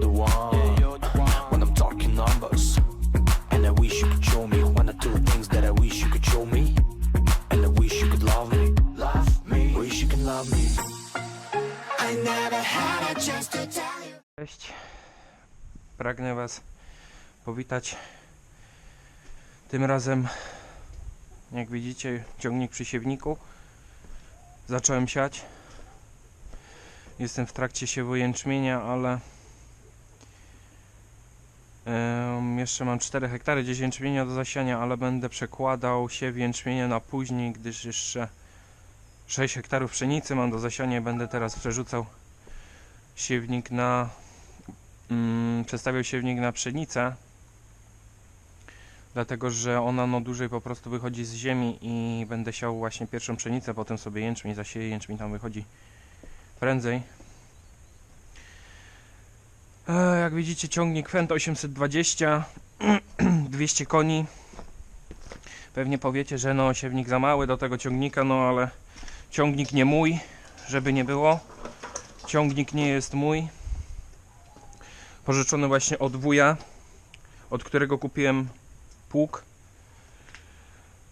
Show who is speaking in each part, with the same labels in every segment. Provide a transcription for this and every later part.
Speaker 1: the one when I'm talking numbers. And I wish you could show me one or two things that I wish you could show me. And I wish you could love me. Love me. Wish you could love me. I never had a chance to tell you.
Speaker 2: Cześć. Pragnę Was powitać. Tym razem, jak widzicie, ciągnik przy siewniku. Zacząłem siać. Jestem w trakcie siewu jęczmienia, ale em, jeszcze mam 4 hektary gdzieś jęczmienia do zasiania, ale będę przekładał siew jęczmienia na później, gdyż jeszcze 6 hektarów pszenicy mam do zasiania będę teraz przerzucał siewnik na mm, przestawiał siewnik na pszenicę. Dlatego, że ona no dłużej po prostu wychodzi z ziemi i będę siał właśnie pierwszą pszenicę, potem sobie jęczmień zasieję, jęczmień tam wychodzi prędzej jak widzicie ciągnik Fendt 820 200 koni. Pewnie powiecie, że no siewnik za mały do tego ciągnika, no ale ciągnik nie mój, żeby nie było. Ciągnik nie jest mój. Pożyczony właśnie od wuja od którego kupiłem pług.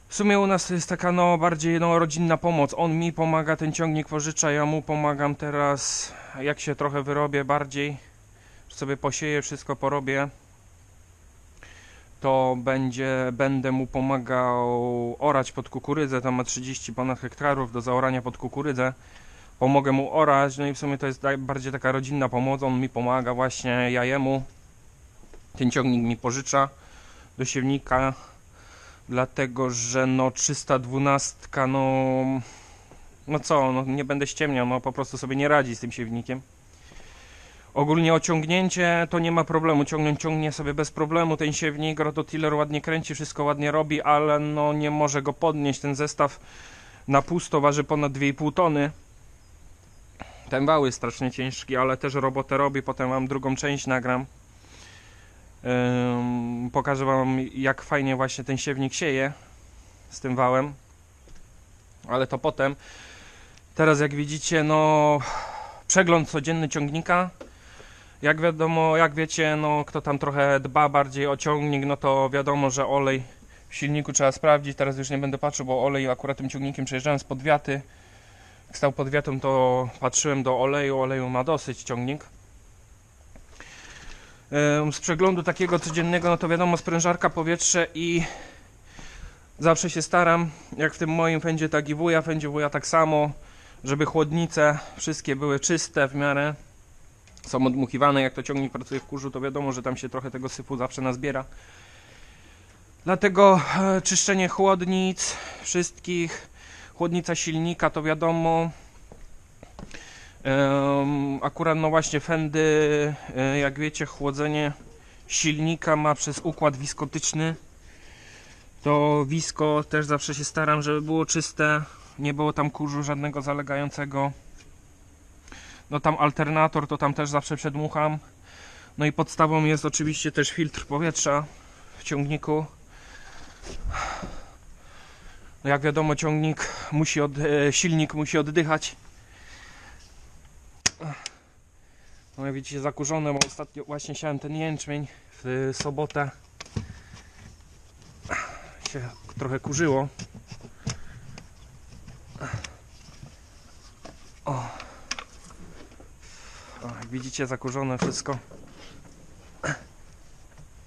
Speaker 2: W sumie u nas jest taka no bardziej no rodzinna pomoc. On mi pomaga ten ciągnik pożycza ja mu pomagam teraz. Jak się trochę wyrobię bardziej sobie posieję wszystko porobię to będzie, będę mu pomagał orać pod kukurydzę, tam ma 30 ponad hektarów do zaorania pod kukurydzę pomogę mu orać, no i w sumie to jest bardziej taka rodzinna pomoc, on mi pomaga właśnie, ja jemu. Ten ciągnik mi pożycza do siewnika, dlatego że no 312, no no co, no nie będę ściemniał, no po prostu sobie nie radzi z tym siewnikiem. Ogólnie ociągnięcie to nie ma problemu, ciągnąć ciągnie sobie bez problemu ten siewnik, rototiller ładnie kręci, wszystko ładnie robi, ale no nie może go podnieść, ten zestaw na pusto waży ponad 2,5 tony. Ten wał jest strasznie ciężki, ale też robotę robi. Potem wam drugą część nagram. Pokażę wam jak fajnie właśnie ten siewnik sieje z tym wałem. Ale to potem. Teraz jak widzicie, no przegląd codzienny ciągnika. Jak wiadomo, jak wiecie, no kto tam trochę dba bardziej o ciągnik, no to wiadomo, że olej w silniku trzeba sprawdzić. Teraz już nie będę patrzył, bo olej akurat tym ciągnikiem przejeżdżałem z podwiaty. Jak stał pod wiatą, to patrzyłem do oleju. Oleju ma dosyć ciągnik. Z przeglądu takiego codziennego, no to wiadomo, sprężarka, powietrze i zawsze się staram, jak w tym moim fędzie, tak i wuja, fędzie wuja tak samo, żeby chłodnice wszystkie były czyste w miarę. Są odmuchiwane, jak to ciągnik pracuje w kurzu, to wiadomo, że tam się trochę tego syfu zawsze nazbiera. Dlatego e, czyszczenie chłodnic wszystkich, chłodnica silnika to wiadomo. Akurat no właśnie fendy, e, jak wiecie, chłodzenie silnika ma przez układ wiskotyczny. To wisko też zawsze się staram, żeby było czyste, nie było tam kurzu żadnego zalegającego. No tam alternator to tam też zawsze przedmucham. No i podstawą jest oczywiście też filtr powietrza w ciągniku. No jak wiadomo, ciągnik musi od, e, silnik musi oddychać. No jak widzicie zakurzone, bo ostatnio właśnie siałem ten jęczmień w sobotę. Się trochę kurzyło. O. widzicie zakurzone wszystko.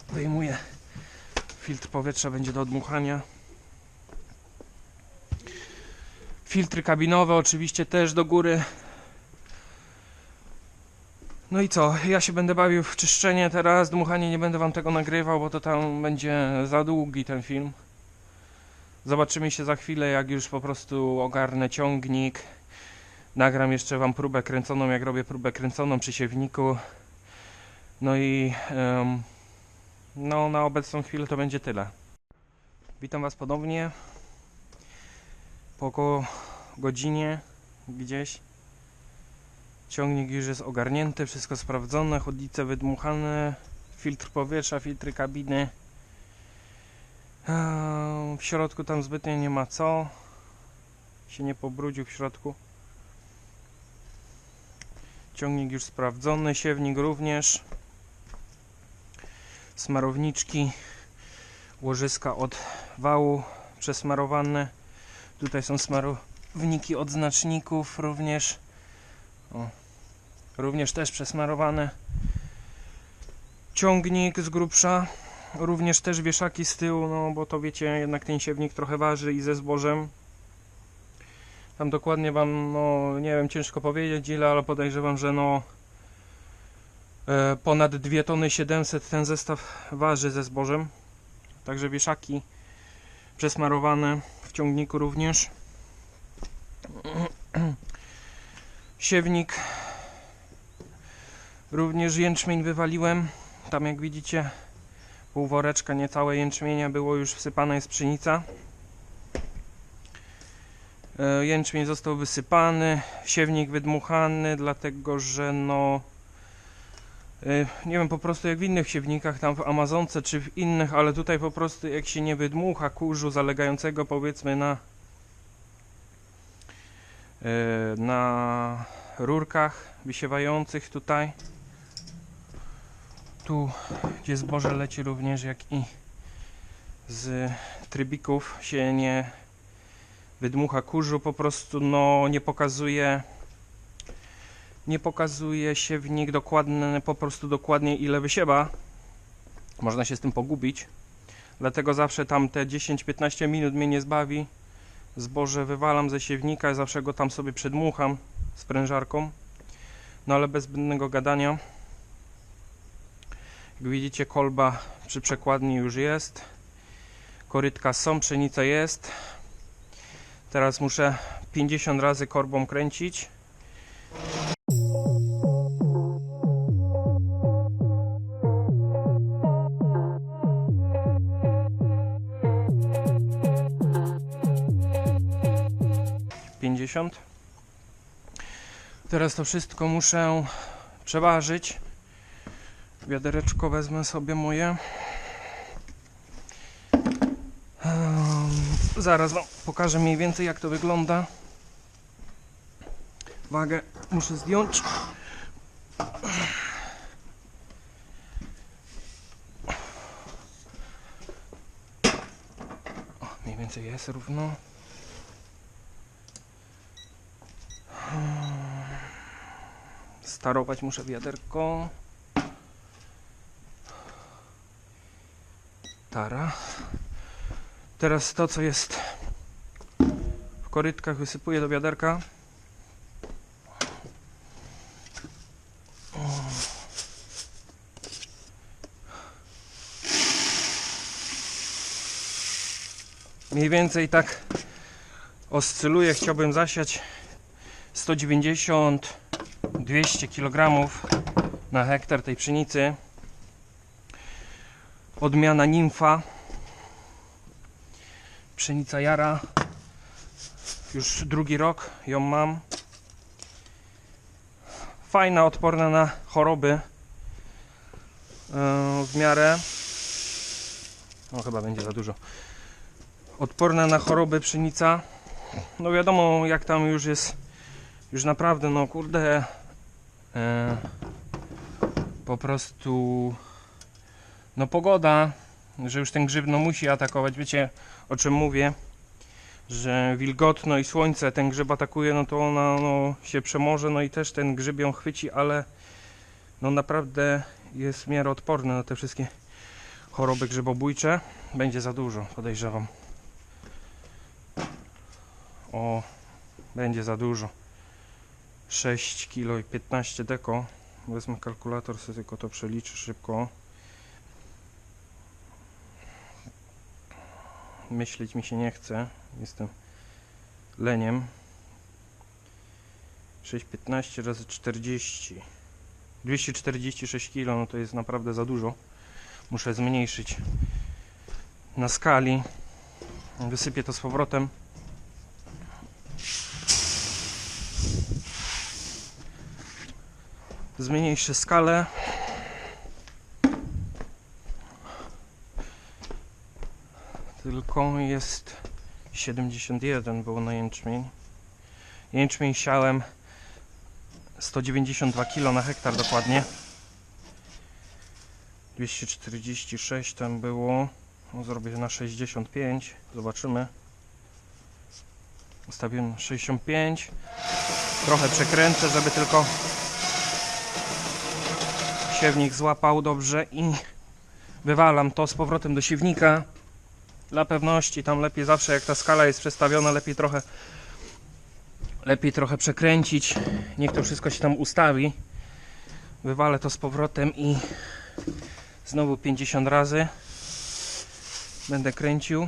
Speaker 2: Wyjmuję. Filtr powietrza będzie do odmuchania. Filtry kabinowe oczywiście też do góry. No i co? Ja się będę bawił w czyszczenie teraz. Dmuchanie nie będę wam tego nagrywał, bo to tam będzie za długi ten film. Zobaczymy się za chwilę, jak już po prostu ogarnę ciągnik. Nagram jeszcze wam próbę kręconą, jak robię próbę kręconą przy siewniku. No i em, no na obecną chwilę to będzie tyle. Witam was ponownie. Po około godzinie gdzieś. Ciągnik już jest ogarnięty, wszystko sprawdzone, chłodnice wydmuchane, filtr powietrza, filtry kabiny. W środku tam zbytnio nie ma co. Się nie pobrudził w środku. Ciągnik już sprawdzony, siewnik również. Smarowniczki, łożyska od wału przesmarowane. Tutaj są smarowniki od znaczników również. O, również też przesmarowane. ciągnik z grubsza, również też wieszaki z tyłu, no bo to wiecie, jednak ten siewnik trochę waży i ze zbożem. Tam dokładnie wam, no nie wiem, ciężko powiedzieć ile, ale podejrzewam, że no e, ponad 2 tony 700 ten zestaw waży ze zbożem. Także wieszaki przesmarowane w ciągniku również. Siewnik również jęczmień wywaliłem. Tam jak widzicie pół woreczka niecałe jęczmienia było już wsypane jest pszenica. E, Jęczmień został wysypany, siewnik wydmuchany, dlatego że no e, nie wiem po prostu jak w innych siewnikach, tam w Amazonce czy w innych, ale tutaj po prostu jak się nie wydmucha kurzu zalegającego powiedzmy na e, na rurkach wysiewających tutaj tu gdzie zboże leci również jak i z trybików się nie wydmucha kurzu po prostu no nie pokazuje nie pokazuje siewnik dokładny po prostu dokładnie ile wysiewa. Można się z tym pogubić. Dlatego zawsze tam te 10-15 minut mnie nie zbawi. Zboże wywalam ze siewnika zawsze go tam sobie przedmucham sprężarką no ale bez zbędnego gadania. Jak widzicie kolba przy przekładni już jest. Korytka są, pszenica jest teraz muszę 50 razy korbą kręcić Pięćdziesiąt. Teraz to wszystko muszę przeważyć. Wiadereczko wezmę sobie moje. Zaraz wam pokażę mniej więcej jak to wygląda. Wagę muszę zdjąć. O, mniej więcej jest równo. Starować muszę wiaderko. Tara. Teraz to, co jest w korytkach, wysypuję do wiaderka. Mniej więcej tak oscyluje. Chciałbym zasiać 190 200 kg na hektar tej pszenicy. Odmiana nimfa. Pszenica jara. Już drugi rok ją mam. Fajna, odporna na choroby. Yy, w miarę. No chyba będzie za dużo. Odporna na choroby pszenica. No wiadomo jak tam już jest. Już naprawdę no kurde. e, po prostu no pogoda, że już ten grzyb no musi atakować. Wiecie o czym mówię? Że wilgotno i słońce ten grzyb atakuje, no to ona no, się przemoże, no i też ten grzyb ją chwyci, ale no naprawdę jest w miarę odporny na te wszystkie choroby grzybobójcze. Będzie za dużo, podejrzewam. O, będzie za dużo. 6 kg i 15 deko. Wezmę kalkulator, sobie tylko to przeliczę szybko. Myśleć mi się nie chce. Jestem leniem. 6,15 razy 40. 246 kg, no to jest naprawdę za dużo. Muszę zmniejszyć na skali. Wysypię to z powrotem. Zmniejszę skalę. Tylko jest 71 było na jęczmień. Jęczmień siałem 192 kg na hektar dokładnie. 246 tam było. No, zrobię na 65. Zobaczymy. Ustawiłem 65. Trochę przekręcę, żeby tylko siewnik złapał dobrze i wywalam to z powrotem do siewnika. Dla pewności tam lepiej zawsze jak ta skala jest przestawiona, lepiej trochę lepiej trochę przekręcić. Niech to wszystko się tam ustawi. Wywalę to z powrotem i znowu 50 razy będę kręcił.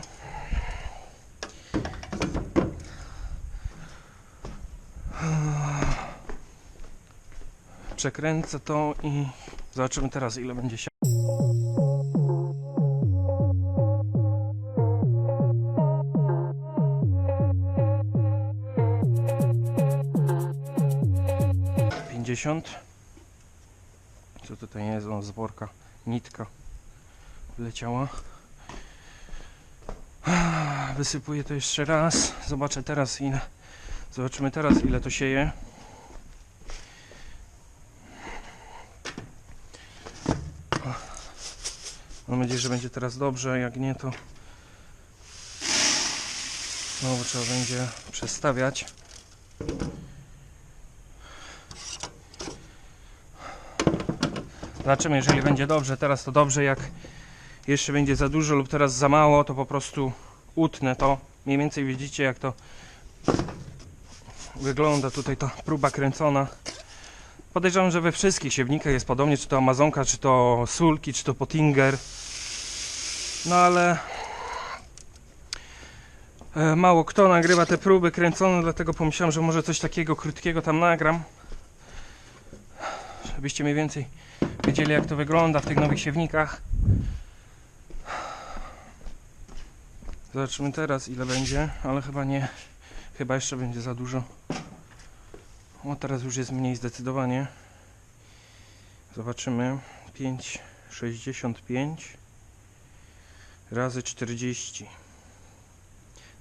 Speaker 2: Przekręcę to i zobaczymy teraz ile będzie się. Pięćdziesiąt. Co tutaj jest? O, z worka. Nitka wleciała. Wysypuję to jeszcze raz. Zobaczę teraz ile. Zobaczymy teraz ile to sieje. Mam nadzieję, że będzie teraz dobrze. Jak nie, to znowu trzeba będzie przestawiać. Zobaczymy, jeżeli będzie dobrze. Teraz to dobrze. Jak jeszcze będzie za dużo lub teraz za mało, to po prostu utnę to. Mniej więcej widzicie, jak to wygląda tutaj ta próba kręcona. Podejrzewam, że we wszystkich siewnikach jest podobnie, czy to Amazonka, czy to Sulki, czy to Pottinger. No ale e, mało kto nagrywa te próby kręcone, dlatego pomyślałem, że może coś takiego krótkiego tam nagram. Żebyście mniej więcej wiedzieli jak to wygląda w tych nowych siewnikach. Zobaczymy teraz ile będzie, ale chyba nie. Chyba jeszcze będzie za dużo. O, teraz już jest mniej zdecydowanie. Zobaczymy. 5,65 razy 40.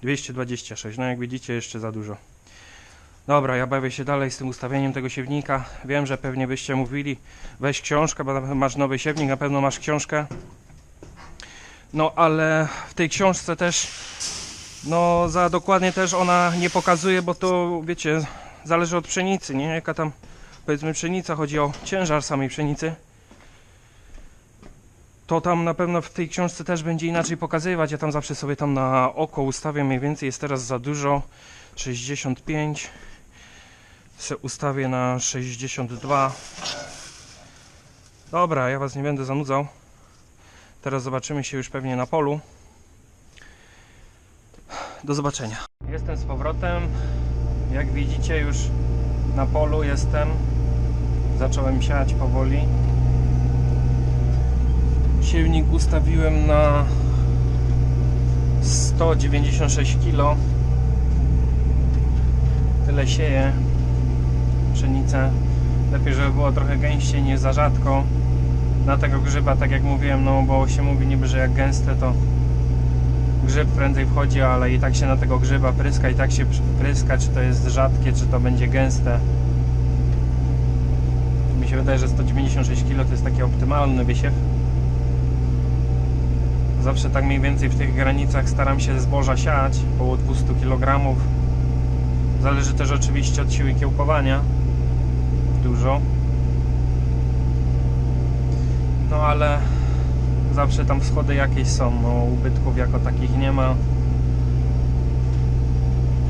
Speaker 2: 226. No jak widzicie jeszcze za dużo. Dobra, ja bawię się dalej z tym ustawieniem tego siewnika. Wiem, że pewnie byście mówili, weź książkę, bo masz nowy siewnik, na pewno masz książkę. No ale w tej książce też, no za dokładnie też ona nie pokazuje, bo to wiecie, zależy od pszenicy, nie? Jaka tam powiedzmy pszenica, chodzi o ciężar samej pszenicy. To tam na pewno w tej książce też będzie inaczej pokazywać. Ja tam zawsze sobie tam na oko ustawiam mniej więcej, jest teraz za dużo. 65 se ustawię na 62 Dobra, ja was nie będę zanudzał. Teraz zobaczymy się już pewnie na polu. Do zobaczenia. Jestem z powrotem. Jak widzicie już na polu jestem. Zacząłem siać powoli. Siewnik ustawiłem na 196 kg. Tyle sieję pszenicę. Lepiej, żeby było trochę gęściej, nie za rzadko. Na tego grzyba, tak jak mówiłem, no bo się mówi niby, że jak gęste to grzyb prędzej wchodzi, ale i tak się na tego grzyba pryska, i tak się pryska, czy to jest rzadkie, czy to będzie gęste. Mi się wydaje, że 196 kg to jest taki optymalny wysiew. Zawsze tak mniej więcej w tych granicach staram się zboża siać, około 200 kg. Zależy też oczywiście od siły kiełkowania. Dużo. No ale zawsze tam wschody jakieś są, no ubytków jako takich nie ma.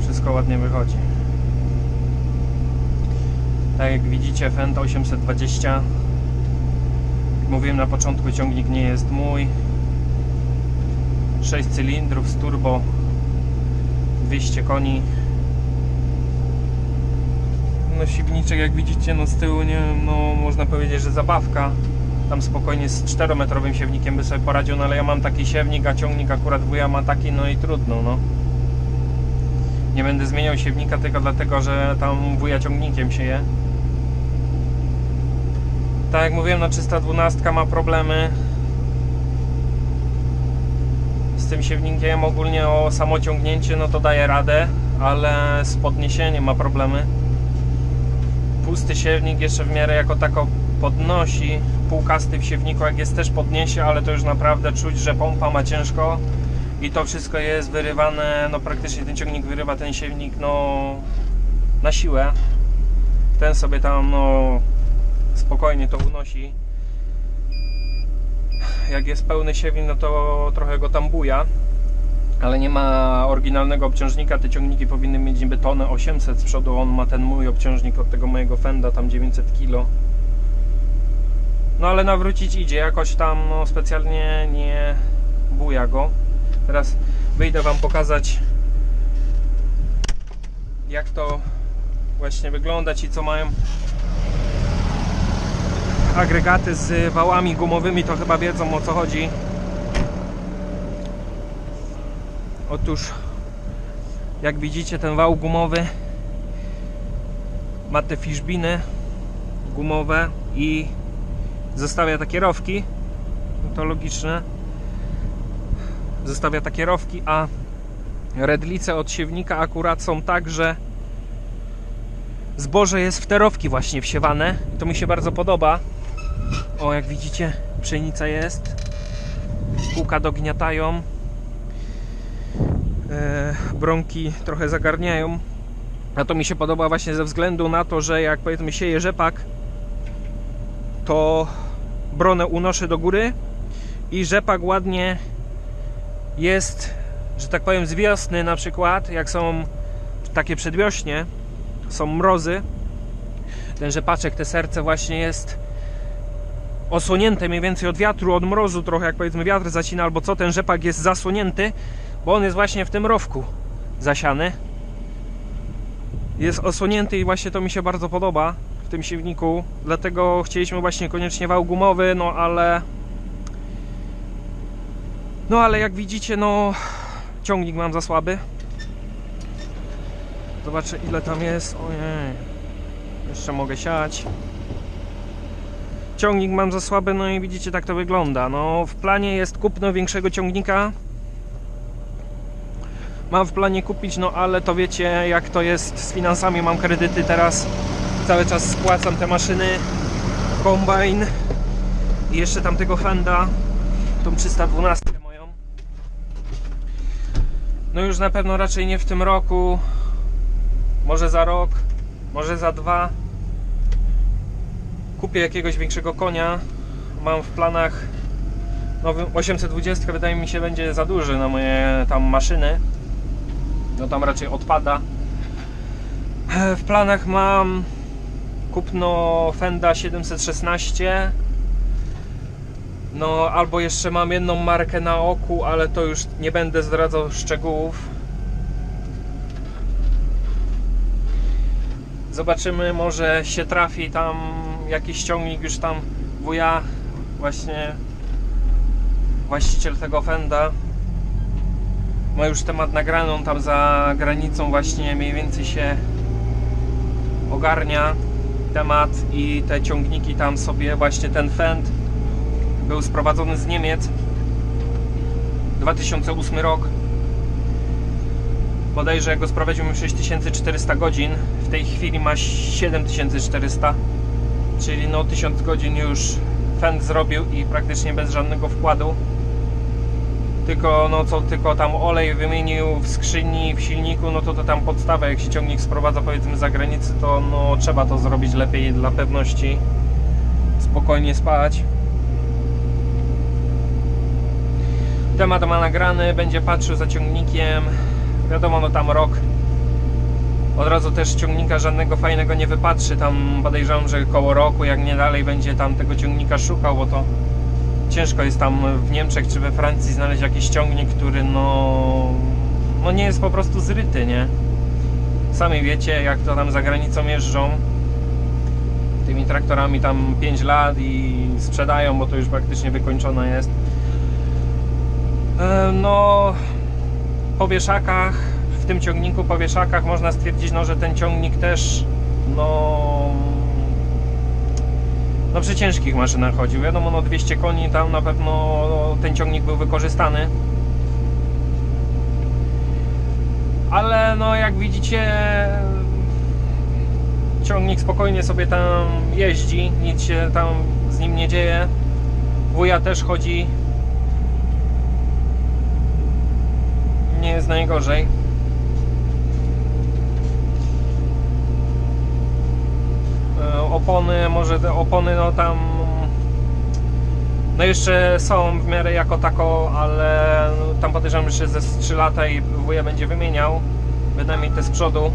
Speaker 2: Wszystko ładnie wychodzi. Tak jak widzicie Fendt 820 Jak Mówiłem na początku ciągnik nie jest mój 6 cylindrów z turbo 200 koni no siwniczek jak widzicie no z tyłu nie no można powiedzieć, że zabawka tam spokojnie z 4-metrowym siewnikiem by sobie poradził, no ale ja mam taki siewnik, a ciągnik akurat wuja ma taki, no i trudno, no. Nie będę zmieniał siewnika tylko dlatego, że tam wuja ciągnikiem sieje. Tak jak mówiłem, no 312 ma problemy z tym siewnikiem. Ogólnie o samociągnięcie, no to daje radę, ale z podniesieniem ma problemy. Pusty siewnik jeszcze w miarę jako tako podnosi półkasty w siewniku, jak jest też podniesie, ale to już naprawdę czuć, że pompa ma ciężko i to wszystko jest wyrywane, no praktycznie ten ciągnik wyrywa ten siewnik no na siłę. Ten sobie tam no spokojnie to unosi. jak jest pełny siewin, no to trochę go tam buja. Ale nie ma oryginalnego obciążnika, te ciągniki powinny mieć niby tonę 800 z przodu, on ma ten mój obciążnik od tego mojego Fenda, tam 900 kg. No ale nawrócić idzie, jakoś tam no, specjalnie nie buja go. Teraz wyjdę Wam pokazać jak to właśnie wygląda, ci co mają agregaty z wałami gumowymi to chyba wiedzą o co chodzi. Otóż jak widzicie ten wał gumowy ma te fiszbiny gumowe i zostawia takie rowki. No to logiczne. Zostawia takie rowki a redlice od siewnika akurat są tak, że zboże jest w te rowki właśnie wsiewane. I to mi się bardzo podoba. O jak widzicie pszenica jest. Kółka dogniatają brąki trochę zagarniają. A to mi się podoba właśnie ze względu na to, że jak powiedzmy sieje rzepak to bronę unoszę do góry i rzepak ładnie jest, że tak powiem z wiosny na przykład, jak są takie przedwiośnie, są mrozy ten rzepaczek, te serce właśnie jest osłonięte mniej więcej od wiatru, od mrozu trochę, jak powiedzmy wiatr zacina albo co, ten rzepak jest zasłonięty, bo on jest właśnie w tym rowku zasiany. Jest osłonięty i właśnie to mi się bardzo podoba w tym siewniku, dlatego chcieliśmy właśnie koniecznie wał gumowy, no ale no ale jak widzicie, no ciągnik mam za słaby. Zobaczę ile tam jest. Ojej. Jeszcze mogę siać. Ciągnik mam za słaby, no i widzicie tak to wygląda. No w planie jest kupno większego ciągnika. Mam w planie kupić, no ale to wiecie jak to jest z finansami. Mam kredyty teraz. Cały czas spłacam te maszyny. Kombajn. I jeszcze tamtego Fenda. Tą 312 moją. No już na pewno raczej nie w tym roku. Może za rok, może za dwa. Kupię jakiegoś większego konia. Mam w planach nowy 820 wydaje mi się będzie za duży na moje tam maszyny. No tam raczej odpada. W planach mam kupno Fenda 716 no, albo jeszcze mam jedną markę na oku, ale to już nie będę zdradzał szczegółów. Zobaczymy, może się trafi tam jakiś ciągnik już tam wuja, właśnie właściciel tego Fenda. Ma już temat nagrany, on tam za granicą właśnie mniej więcej się ogarnia temat i te ciągniki tam sobie właśnie ten Fend był sprowadzony z Niemiec. 2008 rok. Bodajże go sprowadził mi 6400 godzin w tej chwili ma 7400 czyli no 1000 godzin już Fend zrobił i praktycznie bez żadnego wkładu tylko no co tylko tam olej wymienił w skrzyni, w silniku, no to to tam podstawa, jak się ciągnik sprowadza powiedzmy z zagranicy, to no trzeba to zrobić lepiej dla pewności. Spokojnie spać. Temat ma nagrany, będzie patrzył za ciągnikiem. Wiadomo, no tam rok. Od razu też ciągnika żadnego fajnego nie wypatrzy. Tam podejrzewam, że koło roku jak nie dalej będzie tam tego ciągnika szukał, bo to ciężko jest tam w Niemczech czy we Francji znaleźć jakiś ciągnik, który no no nie jest po prostu zryty, nie? Sami wiecie, jak to tam za granicą jeżdżą tymi traktorami tam 5 lat i sprzedają, bo to już praktycznie wykończone jest E, no po wieszakach w tym ciągniku po wieszakach można stwierdzić no, że ten ciągnik też no no przy ciężkich maszynach chodził. Wiadomo no 200 koni tam na pewno ten ciągnik był wykorzystany. Ale no jak widzicie ciągnik spokojnie sobie tam jeździ nic się tam z nim nie dzieje. Wuja też chodzi. Nie jest najgorzej. E, opony, może te opony no tam No jeszcze są w miarę jako tako, ale no, tam podejrzewam, że ze z 3 lata i wuja będzie wymieniał. Bynajmniej te z przodu.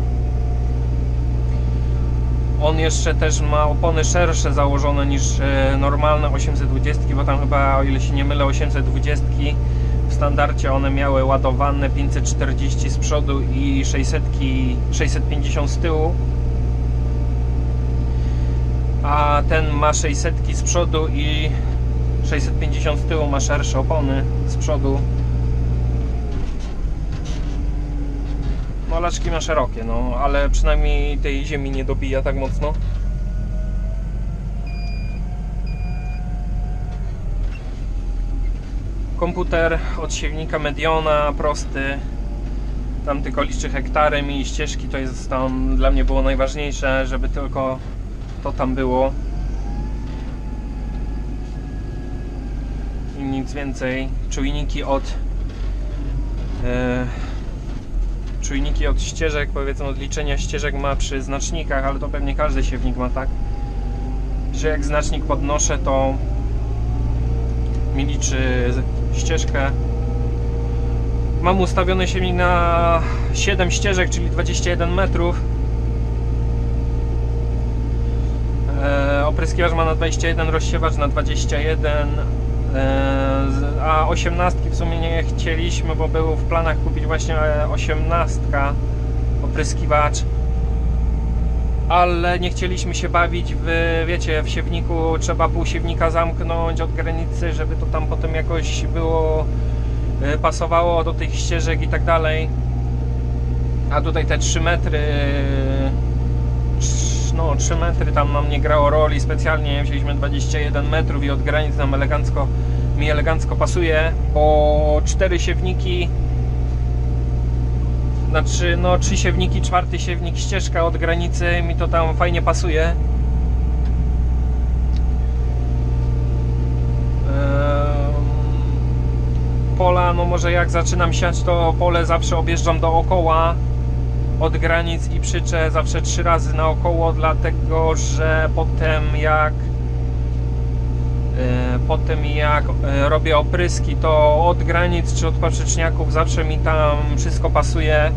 Speaker 2: On jeszcze też ma opony szersze założone niż e, normalne 820, bo tam chyba, o ile się nie mylę, 820 w standardzie one miały ładowane 540 z przodu i 600, 650 z tyłu. A ten ma 600 z przodu i 650 z tyłu ma szersze opony z przodu. No laczki ma szerokie, no ale przynajmniej tej ziemi nie dobija tak mocno. Komputer od siewnika Mediona, prosty. Tam tylko liczy hektary i ścieżki, to jest tam dla mnie było najważniejsze, żeby tylko to tam było. I nic więcej. Czujniki od e, czujniki od ścieżek, powiedzmy od liczenia ścieżek ma przy znacznikach, ale to pewnie każdy siewnik ma tak, że jak znacznik podnoszę, to mi liczy ścieżkę. Mam ustawiony siewnik na 7 ścieżek, czyli 21 metrów. E, opryskiwacz ma na 21, rozsiewacz na 21, e, a 18 w sumie nie chcieliśmy, bo było w planach kupić właśnie 18 opryskiwacz. Ale nie chcieliśmy się bawić w, wiecie, w siewniku trzeba pół siewnika zamknąć od granicy, żeby to tam potem jakoś było, e, pasowało do tych ścieżek i tak dalej. A tutaj te 3 metry no 3 metry tam nam nie grało roli specjalnie wzięliśmy 21 metrów i od granic nam elegancko mi elegancko pasuje po cztery siewniki znaczy no trzy siewniki, czwarty siewnik, ścieżka od granicy mi to tam fajnie pasuje. Pola, no może jak zaczynam siać to pole zawsze objeżdżam dookoła od granic i przyczę zawsze trzy razy naokoło, dlatego że potem jak e, potem jak e, robię opryski, to od granic czy od poprzeczniaków zawsze mi tam wszystko pasuje.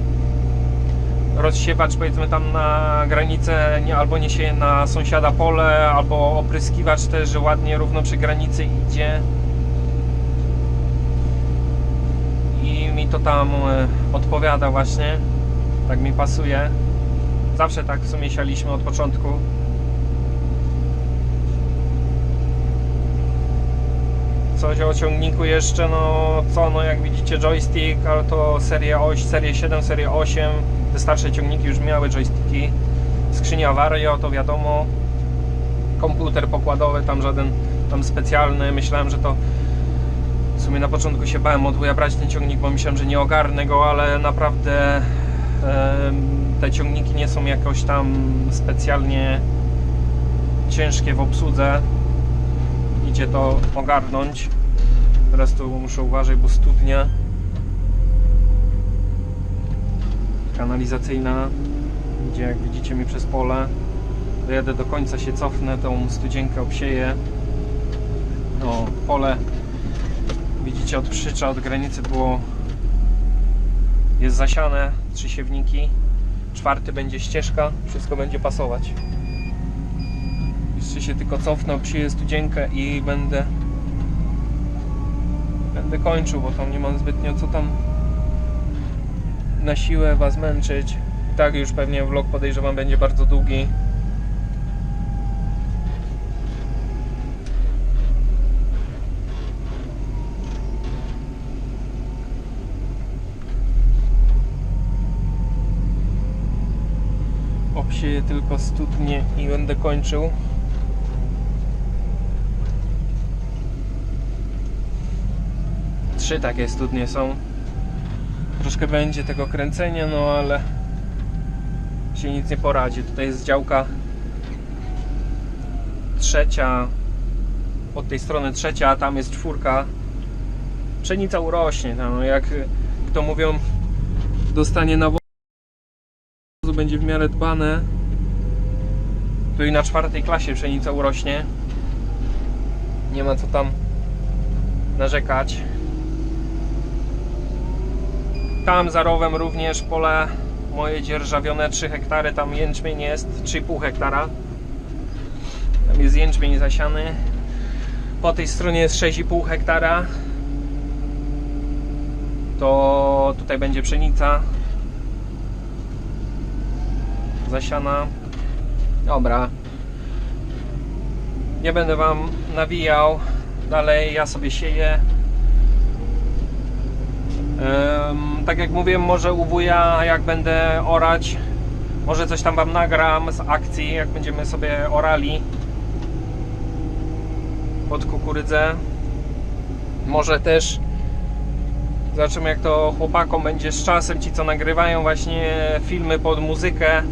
Speaker 2: Rozsiewacz powiedzmy tam na granicę nie, albo niesie na sąsiada pole, albo opryskiwacz też ładnie równo przy granicy idzie. I mi to tam e, odpowiada właśnie. Tak mi pasuje. Zawsze tak w sumie sialiśmy od początku. Coś o ciągniku jeszcze, no co, no jak widzicie joystick, ale to seria oś, serie 7, serie 8. Te starsze ciągniki już miały joysticki. Skrzynia Vario, to wiadomo. Komputer pokładowy, tam żaden tam specjalny. Myślałem, że to w sumie na początku się bałem od wuja brać ten ciągnik, bo myślałem, że nie ogarnę go, ale naprawdę te ciągniki nie są jakoś tam specjalnie ciężkie w obsłudze. Idzie to ogarnąć. Teraz tu muszę uważać, bo studnia kanalizacyjna idzie, jak widzicie mi przez pole. Dojadę do końca, się cofnę, tą studzienkę obsieję. No, pole widzicie od przycza, od granicy było jest zasiane, trzy siewniki. Czwarty będzie ścieżka, wszystko będzie pasować. Jeszcze się tylko cofnę, obsieję studzienkę i będę będę kończył, bo tam nie mam zbytnio co tam na siłę was męczyć. I tak już pewnie vlog podejrzewam będzie bardzo długi tylko studnie i będę kończył. Trzy takie studnie są. Troszkę będzie tego kręcenia, no ale się nic nie poradzi. Tutaj jest działka trzecia, od tej strony trzecia, a tam jest czwórka. Pszenica urośnie, no jak to mówią, dostanie nawozu będzie w miarę dbane. Tu i na czwartej klasie pszenica urośnie. Nie ma co tam narzekać. Tam za rowem również pole moje dzierżawione 3 hektary, tam jęczmień jest 3,5 hektara. Tam jest jęczmień zasiany. Po tej stronie jest 6,5 hektara. To tutaj będzie pszenica zasiana. Dobra. Nie będę Wam nawijał. Dalej ja sobie sieję. Em, tak jak mówiłem, może u wuja, jak będę orać, może coś tam Wam nagram z akcji, jak będziemy sobie orali pod kukurydzę. Może też zobaczymy, jak to chłopakom będzie z czasem. Ci, co nagrywają właśnie filmy pod muzykę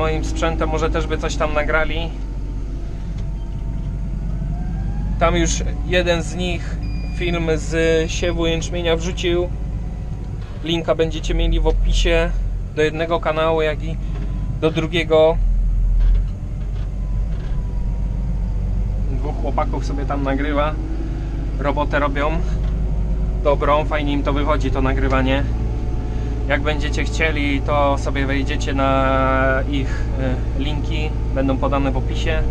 Speaker 2: moim sprzętem, może też by coś tam nagrali. Tam już jeden z nich film z siewu jęczmienia wrzucił. Linka będziecie mieli w opisie do jednego kanału, jak i do drugiego. Dwóch chłopaków sobie tam nagrywa. Robotę robią dobrą, fajnie im to wychodzi to nagrywanie. Jak będziecie chcieli, to sobie wejdziecie na ich y, linki, będą podane w opisie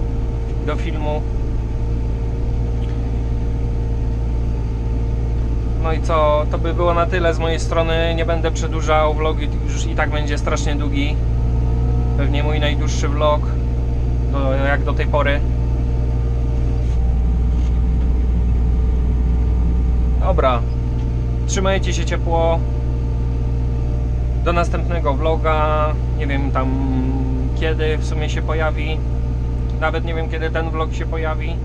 Speaker 2: do filmu. No i co, to by było na tyle z mojej strony. Nie będę przedłużał, vlog już i tak będzie strasznie długi. Pewnie mój najdłuższy vlog, do, jak do tej pory. Dobra, trzymajcie się ciepło. Do następnego vloga. Nie wiem tam kiedy w sumie się pojawi. Nawet nie wiem kiedy ten vlog się pojawi.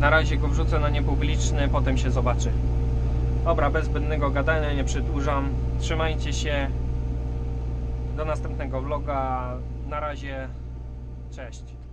Speaker 2: Na razie go wrzucę na niepubliczny, potem się zobaczy. Dobra, bez zbędnego gadania, nie przedłużam. Trzymajcie się. Do następnego vloga. Na razie. Cześć.